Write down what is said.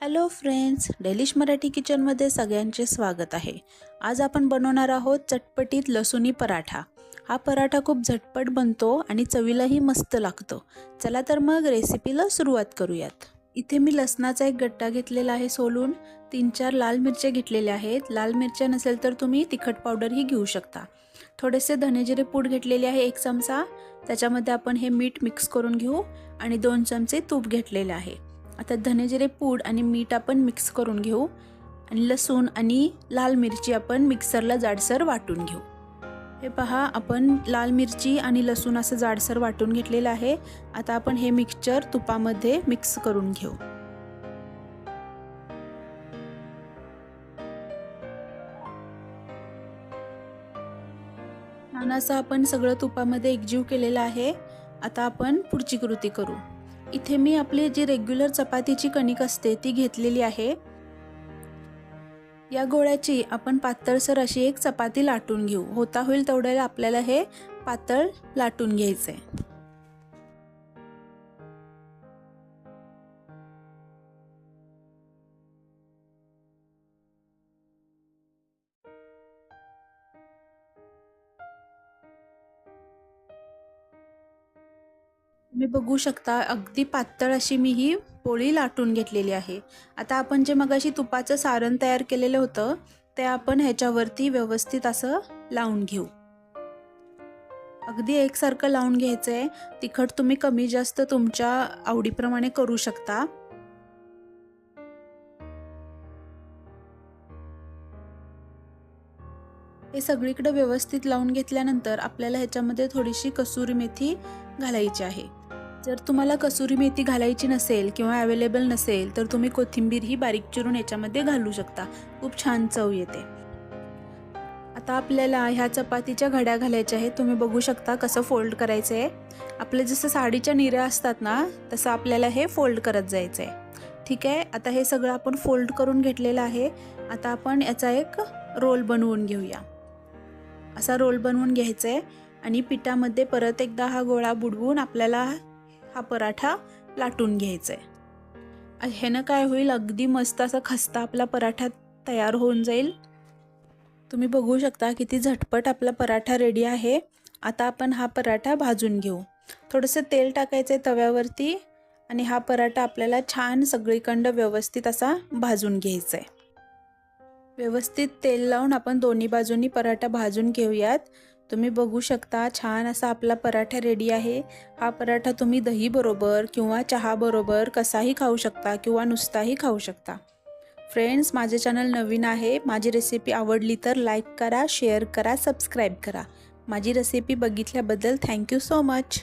Hello friends delish Marathi किचनमध्ये सगळ्यांचे स्वागत आहे. आज आपण बनवणार आहोत चटपटीत लसुणी पराठा. हा पराठा खूप झटपट बनतो आणि चवीलाही मस्त लागतो. चला तर मग रेसिपीला सुरुवात करूयात. इथे मी लसणाचा एक गट्टा घेतलेला आहे सोलून. तीन चार लाल मिरच्या घेतलेल्या आहेत. लाल मिरच्या नसेल तर तुम्ही तिखट पावडरही घेऊ शकता. थोडेसे धनेजिरे पूड घेतलेले आहे एक चमचा. त्याच्यामध्ये आपण हे मीठ मिक्स करून घेऊ आणि दोन चमचे तूप घेतलेले आहे. आता धनेजिरे पूड आणि मीठ आपण मिक्स करून घेऊ. आणि लसूण आणि लाल मिरची आपण मिक्सरला जाडसर वाटून घेऊ. हे पहा आपण लाल मिरची आणि लसूण असं जाडसर वाटून घेतलेलं आहे. आता आपण हे मिक्सचर तुपामध्ये मिक्स करून घेऊ. छान असं आपण सगळं तुपामध्ये एकजीव केलेलं आहे. आता आपण पुढची कृती करू. इथे मी आपली जी रेग्युलर चपातीची कणिक असते ती घेतलेली आहे. या गोळ्याची आपण पातळसर अशी एक चपाती लाटून घेऊ. होता होईल तेवढ्याला आपल्याला हे पातळ लाटून घ्यायचं तुम्ही बघू शकता अगदी पातळ अशी मी ही पोळी लाटून घेतलेली आहे. आता आपण जे मगाशी तुपाचं सारण तयार केलेलं होतं ते आपण ह्याच्यावरती व्यवस्थित असं लावून घेऊ. अगदी एकसारखं लावून घ्यायचं आहे तिखट तुम्ही कमी जास्त तुमच्या आवडीप्रमाणे करू शकता. हे सगळीकडे व्यवस्थित लावून घेतल्यानंतर आपल्याला ह्याच्यामध्ये थोडीशी कसुरी मेथी घालायची आहे. जर तुम्हाला कसुरी मेथी घालायची नसेल किंवा अवेलेबल नसेल तर तुम्ही कोथिंबीर ही बारीक चिरून याच्यामध्ये घालू शकता. खूप छान चव येते. आता आपल्याला ह्या चपातीच्या घड्या घालायच्या आहेत. तुम्ही बघू शकता कसं फोल्ड करायचं आहे आपलं जसं साडीच्या निऱ्या असतात ना तसं आपल्याला हे फोल्ड करत जायचं आहे ठीक आहे? आता हे सगळं आपण फोल्ड करून घेतलेलं आहे. आता आपण याचा एक रोल बनवून घेऊया. असा रोल बनवून घ्यायचा आहे आणि पिठामध्ये परत एकदा हा गोळा बुडवून आपल्याला हा पराठा लाटून घ्यायचा आहे ह्यानं काय होईल? अगदी मस्त असा खस्ता आपला पराठा तयार होऊन जाईल. तुम्ही बघू शकता किती झटपट आपला पराठा रेडी आहे. आता आपण हा पराठा भाजून घेऊ. थोडंसं तेल टाकायचं आहे तव्यावरती आणि हा पराठा आपल्याला छान सगळीकंड व्यवस्थित असा भाजून घ्यायचा आहे व्यवस्थित तेल लावून आपण दोन्ही बाजूंनी पराठा भाजून घेऊयात. तुम्ही बघू शकता छान असा आपला पराठा रेडी आहे. हा पराठा तुम्ही दहीबरोबर किंवा चहाबरोबर कसाही खाऊ शकता किंवा नुसताही खाऊ शकता. फ्रेंड्स माझे चॅनल नवीन आहे. माझी रेसिपी आवडली तर लाईक करा शेअर करा सबस्क्राईब करा. माझी रेसिपी बघितल्याबद्दल थँक्यू सो मच